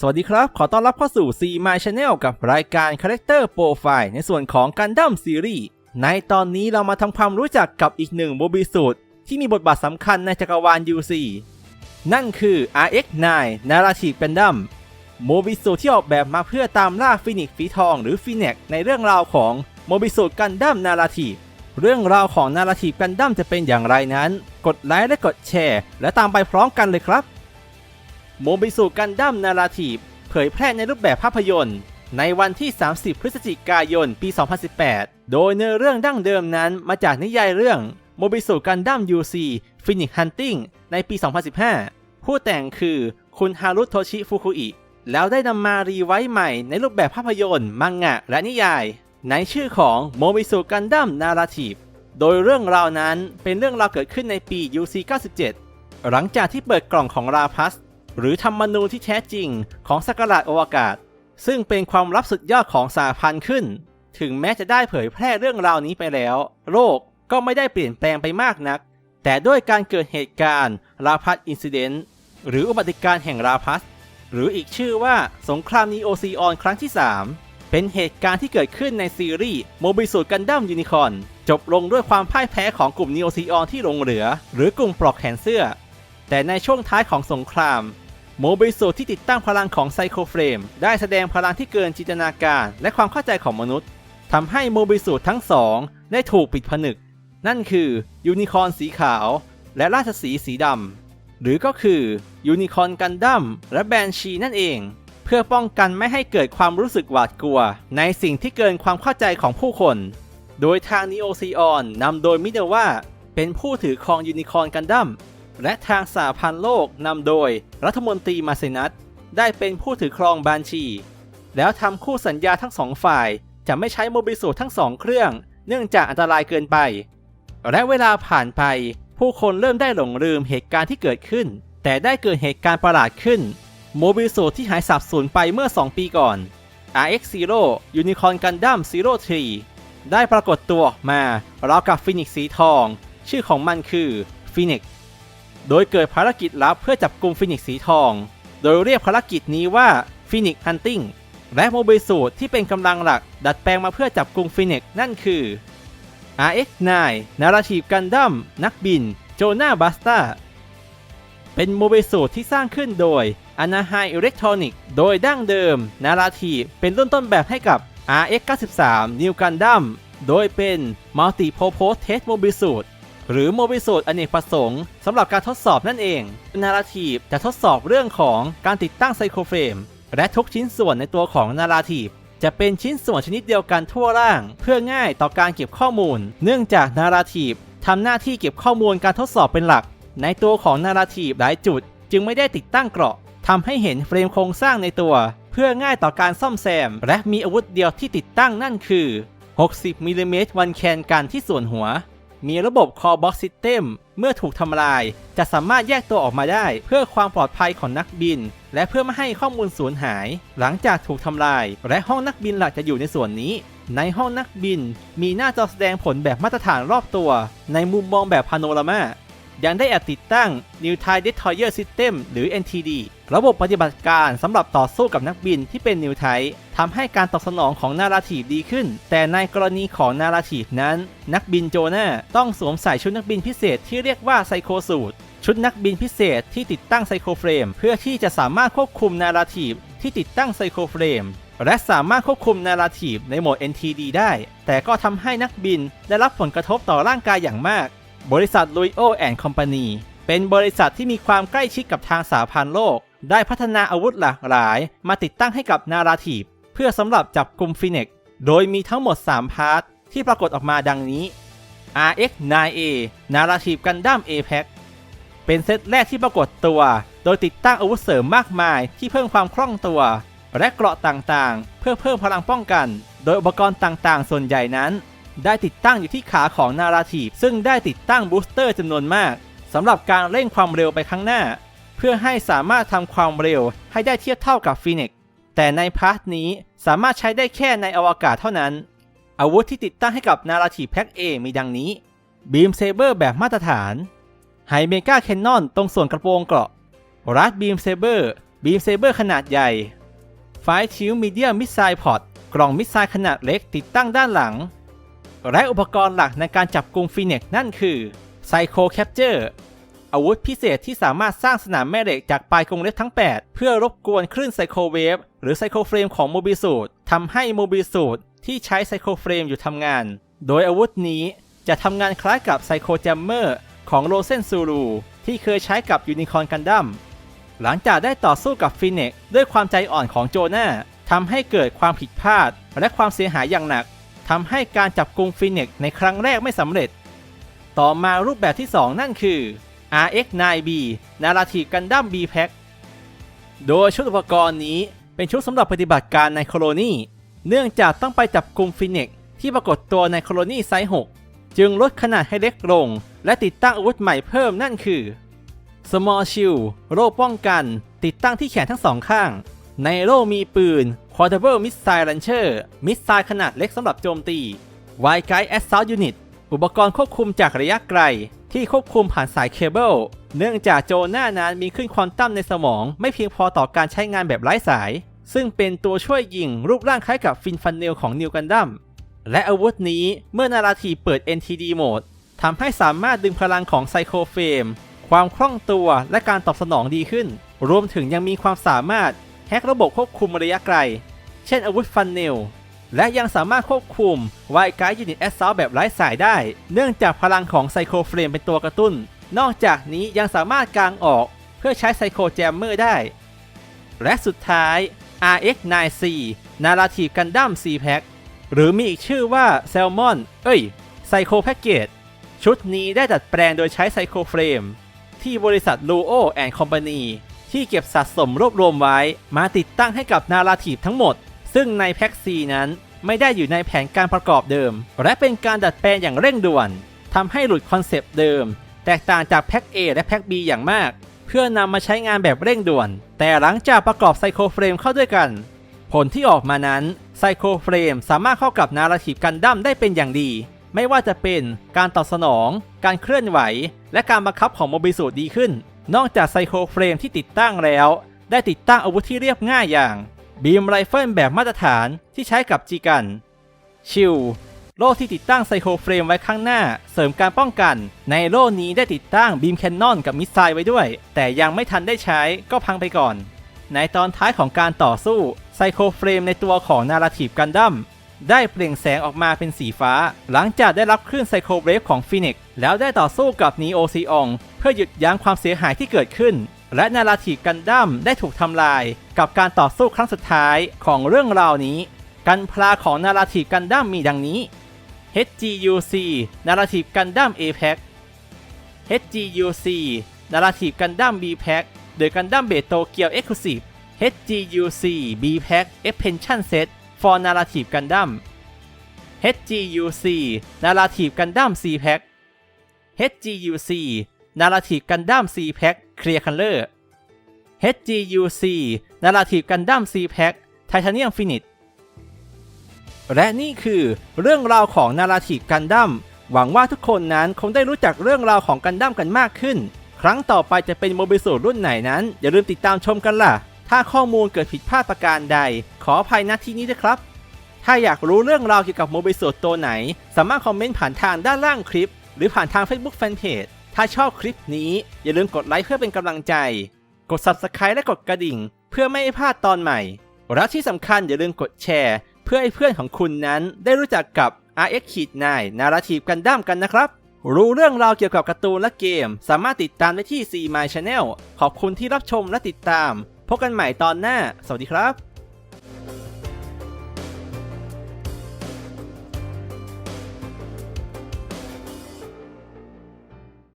สวัสดีครับ ขอต้อนรับเข้าสู่ C My Channel กับรายการ Character Profile ในส่วนของ Gundam Series ในตอนนี้เรามาทำความรู้จักกับอีกหนึ่งโมบิสูตรที่มีบทบาทสำคัญในจักรวาล UC นั่นคือ RX9 Narrative Gundam โมบิสูตรที่ออกแบบมาเพื่อตามล่าฟินิกฟีทองหรือฟิน e กในเรื่องราวของโมบิสูตรกันดั้มนาราทีเรื่องราวของนาราทีกันดั้มจะเป็นอย่างไรนั้น กดไลค์และกดแชร์ และตามไปพร้อมกันเลยครับ โมบิสุกันดั้มนาราทีฟเผยแพร่ในรูปแบบภาพยนตร์ ในวันที่ 30 พฤศจิกายน ปี 2018 โดยเนื้อเรื่องดั้งเดิมนั้นมาจากนิยายเรื่องโมบิสุกันดั้ม UC Phoenix Hunting ในปี 2015 ผู้แต่งคือคุณฮารุโทชิฟุคุอิ แล้วได้นำมารีไวซ์ใหม่ในรูปแบบภาพยนตร์ มังงะ และนิยาย ในชื่อของโมบิสุกันดั้มนาราทีฟโดยเรื่องราวนั้นเป็นเรื่องราวเกิดขึ้นในปี UC 97 หลังจากที่เปิดกล่องของราพัส หรือธรรมนูญที่แท้จริงของสักราชอวกาศ ซึ่งเป็นความลับสุดยอดของสาพันธ์ขึ้น ถึงแม้จะได้เผยแพร่เรื่องราวนี้ไปแล้ว โลกก็ไม่ได้เปลี่ยนแปลงไปมากนัก แต่ด้วยการเกิดเหตุการณ์ราพัสอินซิเดนต์หรืออุบัติการณ์แห่งราพัส หรืออีกชื่อว่าสงครามนีโอซีออนครั้งที่ 3 เป็นเหตุการณ์ที่เกิดขึ้นในซีรีส์โมบิสูดกันดั้มยูนิคอนจบลงด้วยความพ่ายแพ้ของกลุ่มนีโอซีออนที่ลงเหลือ หรือกลุ่มปลอกแขนเสื้อ แต่ในช่วงท้ายของสงคราม โมบิสูที่ติดตั้งพลังของไซโคเฟรมได้แสดงพลังที่เกินจินตนาการ และความเข้าใจของมนุษย์ทำให้โมบิสูทั้งสองได้ถูกปิดผนึก นั่นคือยูนิคอร์นสีขาว และราชสีสีดำหรือก็คือยูนิคอร์นกันดั้มและแบนชีนั่นเอง เพื่อป้องกันไม่ให้เกิดความรู้สึกหวาดกลัว ในสิ่งที่เกินความเข้าใจของผู้คน โดยทางนีโอซีออนนำโดยมิเดว่าเป็นผู้ถือครองยูนิคอร์นกันดั้ม และทางสาพันธ์โลกนำโดยรัฐมนตรีมาเซนัตได้เป็นผู้ถือครองบานชี แล้วทำคู่สัญญาทั้งสองฝ่าย จะไม่ใช้โมบิสูทั้งสองเครื่อง เนื่องจากอันตรายเกินไป และเวลาผ่านไป ผู้คนเริ่มได้หลงลืมเหตุการณ์ที่เกิดขึ้น แต่ได้เกิดเหตุการณ์ประหลาดขึ้น โมบิสูที่หายสับสูญไปเมื่อ 2 ปีก่อน RX Zero Unicorn Gundam Zero 3ได้ปรากฏตัวออกมาราวกับฟินิกซ์สีทอง ชื่อของมันคือฟินิกซ์ โดยเกิดภารกิจลับเพื่อจับกลุ่มฟินิกซ์สีทอง โดยเรียกภารกิจนี้ว่าฟินิกซ์ฮันติงและโมบิสูตที่เป็นกำลังหลักดัดแปลงมาเพื่อจับกลุ่มฟินิกซ์นั่นคือ RX9 Narrative Gundam นักบิน โจนาบัสตาเป็นโมบิสูตที่สร้างขึ้นโดย Anaheim Electronic โดยดั้งเดิม Narrative เป็นรุ่นต้นแบบให้กับ RX93 New Gundam โดยเป็น Multi Purpose Test Mobile Suit หรือโมบิสูตรอเนกประสงค์สำหรับการทดสอบนั่นเองนาราทีฟจะทดสอบเรื่องของการติดตั้งไซโครเฟรมและทุกชิ้นส่วนในตัวของนาราทีฟจะเป็นชิ้นส่วนชนิดเดียวกันทั่วร่าง เพื่อง่ายต่อการเก็บข้อมูล เนื่องจากนาราทีฟทำหน้าที่เก็บข้อมูลการทดสอบเป็นหลัก ในตัวของนาราทีฟหลายจุด จึงไม่ได้ติดตั้งเกราะทำให้เห็นเฟรมโครงสร้างในตัว เพื่อง่ายต่อการซ่อมแซม และมีอาวุธเดียวที่ติดตั้งนั่นคือ 60มิลลิเมตรวันแคนกันที่ส่วนหัว มีระบบ Call Box System เมื่อถูกทำลาย จะสามารถแยกตัวออกมาได้ เพื่อความปลอดภัยของนักบิน และเพื่อไม่ให้ข้อมูลสูญหาย หลังจากถูกทำลาย และห้องนักบินหลักจะอยู่ในส่วนนี้ ในห้องนักบิน มีหน้าจอแสดงผลแบบมาตรฐานรอบตัว ในมุมมองแบบพาโนรามา ยังได้แอบติดตั้ง New Thai Destroyer System หรือ NTD ระบบปฏิบัติการสำหรับต่อสู้กับนักบินที่เป็น New Thai ทำให้การตอบสนองของนาราทีฟดีขึ้น แต่ในกรณีของนาราทีฟนั้น นักบินโจนาต้องสวมใส่ชุดนักบินพิเศษที่เรียกว่าไซโคสูตชุดนักบินพิเศษที่ติดตั้งไซโคเฟรม เพื่อที่จะสามารถควบคุมนาราทีฟที่ติดตั้งไซโคเฟรม และสามารถควบคุมนาราทีฟในโหมด NTD ได้ แต่ก็ทำให้นักบินได้รับผลกระทบต่อร่างกายอย่างมาก บริษัท l u i o and Company เป็นบริษัทที่มีความใกล้ชิดกับทางสาพันธ์โลก ได้พัฒนาอาวุธหลากหลาย มาติดตั้งให้กับนาราทีฟเพื่อสำหรับจับกลุ่มฟินิกโดยมีทั้งหมด 3 พาร์ท ที่ปรากฏออกมาดังนี้ RX9A Narrative Gundam APEX เป็นเซตแรกที่ปรากฏตัว โดยติดตั้งอาวุธเสริมมากมายที่เพิ่มความคล่องตัว และเกราะต่างๆ เพื่อเพิ่มพลังป้องกัน โดยอุปกรณ์ต่างๆ ส่วนใหญ่นั้น ได้ติดตั้งอยู่ที่ขาของนาราทีฟซึ่งได้ติดตั้งบูสเตอร์จำนวนมากสำหรับการเร่งความเร็วไปข้างหน้า เพื่อให้สามารถทำความเร็วให้ได้เทียบเท่ากับฟีนิกซ์แต่ในพาร์ทนี้สามารถใช้ได้แค่ในอวกาศเท่านั้น อาวุธที่ติดตั้งให้กับนาราทีแพ็ก A มีดังนี้บีมเซเบอร์แบบมาตรฐานไฮเมกาแคนนอนตรงส่วนกระโปรงเกราะรัดบีมเซเบอร์บีมเซเบอร์ขนาดใหญ่ไฟชิลมีเดียมมิสไซล์พอร์ตกล่องมิสไซล์ขนาดเล็กติดตั้งด้านหลัง และอุปกรณ์หลักในการจับกลุ่มฟีเน็กนั่นคือไซโคแคปเจอร์อาวุธพิเศษที่สามารถสร้างสนามแม่เหล็กจากปลายกรงเล็บทั้ง 8 เพื่อรบกวนคลื่นไซโคเวฟหรือไซโคเฟรมของโมบิสูดทำให้โมบิสูดที่ใช้ไซโคเฟรมอยู่ทำงาน โดยอาวุธนี้จะทำงานคล้ายกับไซโคแจมเมอร์ของโรเซนซูรูที่เคยใช้กับยูนิคอนกันดั้มหลังจากได้ต่อสู้กับฟินิกด้วยความใจอ่อนของโจนาทำให้เกิดความผิดพลาด และความเสียหายอย่างหนัก ทำให้การจับกุมฟินิกในครั้งแรกไม่สำเร็จ ต่อมารูปแบบที่ 2 นั่นคือ RX9B Narrative Gundam B Pack โดยชุดอุปกรณ์นี้เป็นชุดสำหรับปฏิบัติการในโคโลนีเนื่องจากต้องไปจับกลุ่มฟินิกที่ปรากฏตัวในโคโลนีไซส์6จึงลดขนาดให้เล็กลง และติดตั้งอาวุธใหม่เพิ่มนั่นคือ Small Shield โล่ป้องกัน ติดตั้งที่แขนทั้งสองข้าง ในโล่มีปืน Portable Missile Launcher มิสไซล์ขนาดเล็กสำหรับโจมตี Wide Guide Assault Unit อุปกรณ์ควบคุมจากระยะไกล ที่ควบคุมผ่านสายเคเบิล เนื่องจากโจหน้านั้นมีขึ้นควอนตัมในสมอง ไม่เพียงพอต่อการใช้งานแบบไร้สาย ซึ่งเป็นตัวช่วยยิงรูปร่างคล้ายกับฟินฟันเนลของนิวกันดัมและอาวุธนี้เมื่อนาราทีเปิด NTD โหมดทำให้สามารถดึงพลังของไซโคเฟม ความคล่องตัวและการตอบสนองดีขึ้น รวมถึงยังมีความสามารถ แฮกระบบควบคุมระยะไกล เช่นอาวุธฟันเนล และยังสามารถควบคุมไวการ์ยูนิตแอสซอลแบบไร้สายได้ เนื่องจากพลังของไซโคเฟรมเป็นตัวกระตุ้น นอกจากนี้ยังสามารถกางออกเพื่อใช้ไซโคแจมเมอร์ได้ และสุดท้าย RX9C Narrative Gundam C Pack หรือมีอีกชื่อว่า Salmon เอ้ย Psycho Package ชุดนี้ได้ดัดแปลงโดยใช้ไซโคเฟรมที่บริษัท Luo and Company ที่เก็บสะสมรวบรวมไว้ มาติดตั้งให้กับนาราทีฟทั้งหมด ซึ่งในแพ็กซีนั้นไม่ได้อยู่ในแผนการประกอบเดิม และเป็นการดัดแปลงอย่างเร่งด่วนทำให้หลุดคอนเซปต์เดิม แตกต่างจากแพ็ก A และแพ็ก B อย่างมาก เพื่อนำมาใช้งานแบบเร่งด่วน แต่หลังจากประกอบไซโคเฟรมเข้าด้วยกัน ผลที่ออกมานั้นไซโคเฟรมสามารถเข้ากับนาราทีฟกันดั้มได้เป็นอย่างดี ไม่ว่าจะเป็นการตอบสนอง การเคลื่อนไหว และการบังคับของโมบิสูดดีขึ้น นอกจากไซโคเฟรมที่ติดตั้งแล้ว ได้ติดตั้งอาวุธที่เรียบง่ายอย่าง บีมไรเฟิลแบบมาตรฐานที่ใช้กับจีกัน ชิลโล่ที่ติดตั้งไซโคเฟรมไว้ข้างหน้า เสริมการป้องกัน ในโล่นี้ได้ติดตั้งบีมแคนนอนกับมิสไซล์ไว้ด้วย แต่ยังไม่ทันได้ใช้ก็พังไปก่อน ในตอนท้ายของการต่อสู้ไซโคเฟรมในตัวของนาราทีฟกันดั้ม ได้เปล่งแสงออกมาเป็นสีฟ้า หลังจากได้รับคลื่นไซโคเวฟของฟินิกแล้วได้ต่อสู้กับนีโอซีองเพื่อหยุดยั้งความเสียหายที่เกิดขึ้น และนาราทีกันดั้มได้ถูกทำลาย กับการต่อสู้ครั้งสุดท้ายของเรื่องราวนี้ กันพลาของนาราทีกันดั้มมีดังนี้ HGUC นาราทีกันดั้ม A Pack HGUC นาราทีกันดั้ม B Pack โดยกันดั้มเบโตเกียว Exclusive HGUC B Pack Expansion Set for Narrative Gundam HGUC Narrative Gundam C Pack HGUC Narrative Gundam C Pack Clear Color HGUC Narrative Gundam C Pack Titanium Finish และนี่คือเรื่องราวของนาราทีฟกันดั้มหวังว่าทุกคนนั้นคงได้รู้จักเรื่องราวของกันดั้มกันมากขึ้น ครั้งต่อไปจะเป็นโมบิสูรุ่นไหนนั้น อย่าลืมติดตามชมกันล่ะ ถ้าข้อมูลเกิดผิดพลาดประการใด ขออภัยณที่นี้ด้วยครับ ถ้าอยากรู้เรื่องราวเกี่ยวกับโมบิสูตตัวไหน สามารถคอมเมนต์ผ่านทางด้านล่างคลิป หรือผ่านทาง Facebook Fanpage ถ้าชอบคลิปนี้ อย่าลืมกดไลค์เพื่อเป็นกำลังใจ กด Subscribe และกดกระดิ่ง เพื่อไม่ให้พลาดตอนใหม่ และที่สำคัญอย่าลืมกดแชร์ เพื่อให้เพื่อนของคุณนั้นได้รู้จักกับ RX ขีด9 Narrative Gundam กันนะครับ รู้เรื่องราวเกี่ยวกับการ์ตูนและเกม สามารถติดตามได้ที่ C My Channel ขอบคุณที่รับชมและติดตาม พบกันใหม่ตอนหน้า สวัสดีครับ